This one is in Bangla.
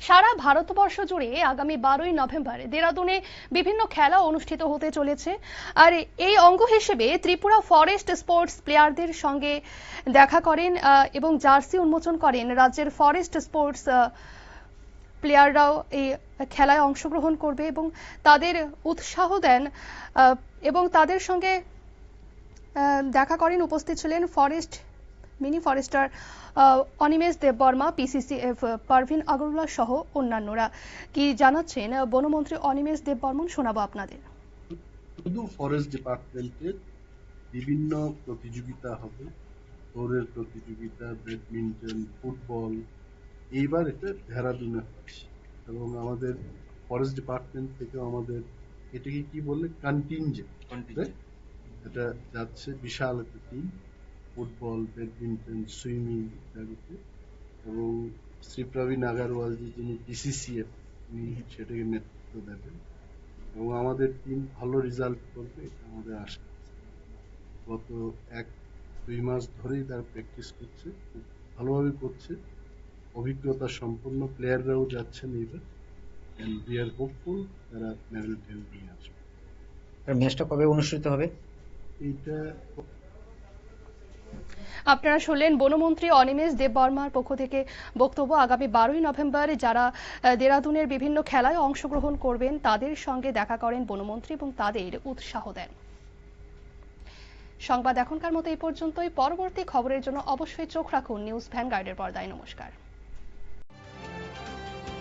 সারা ভারতবর্ষ জুড়ে আগামী বারোই নভেম্বর দেরাদুনে বিভিন্ন খেলা অনুষ্ঠিত হতে চলেছে। আর এই অঙ্গ হিসেবে ত্রিপুরা ফরেস্ট স্পোর্টস প্লেয়ারদের সঙ্গে দেখা করেন এবং জার্সি উন্মোচন করেন রাজ্যের ফরেস্ট স্পোর্টস প্লেয়াররাও এই খেলায় অংশগ্রহণ করবে এবং তাদের উৎসাহ দেন এবং তাদের সঙ্গে দেখা করেন উপস্থিত ছিলেন forest mini forester Animesh Debbarma PCCF Parveen Agarwala সহ অন্যান্যরা। কি জানাচ্ছেন বনমন্ত্রী অনিমেষ দেববর্মন শোনাবো আপনাদের। শুধু ফরেস্ট ডিপার্টমেন্টের বিভিন্ন প্রতিযোগিতা হবে। দৌড়ের প্রতিযোগিতা ব্যাডমিন্টন ফুটবল এইবার এটা দেহরাদুনে হচ্ছে। এবং আমাদের ফরেস্ট ডিপার্টমেন্ট থেকে আমাদের এটাকে কি বললে কন্টিনজেন্ট এটা যাচ্ছে বিশাল একটা টিম ফুটবল ব্যাডমিন্টন সুইমিং ইত্যাদিতে। এবং শ্রী প্রবীণ আগারওয়াল যে যিনি পিসিসিএফ উনি সেটাকে নেতৃত্ব দেবেন। এবং আমাদের টিম ভালো রেজাল্ট করবে এটা আমাদের আশা গত এক দুই মাস ধরেই তারা প্র্যাকটিস করছে খুব ভালোভাবে করছে। অভিজ্ঞতা সম্পন্ন প্লেয়াররাও যাচ্ছেন এবার অ্যান্ড উই আর হোপফুল তারা মেডেল টেল নিয়ে আসবে। আর ম্যাচটা কবে অনুষ্ঠিত হবে? এইটা আপনারা শুনলেন বনমন্ত্রী অনিমেষ দেববর্মার পক্ষ থেকে বক্তব্য। আগামী বারোই নভেম্বর যারা দেরাদুনের বিভিন্ন খেলায় অংশগ্রহণ করবেন, তাদের সঙ্গে দেখা করেন বনমন্ত্রী এবং তাদের উৎসাহ দেন। সংবাদ এখনকার মতো এই পর্যন্তই। পরবর্তী খবরের জন্য অবশ্যই চোখ রাখুন নিউজ ভ্যানগার্ডের পর্দায়। নমস্কার।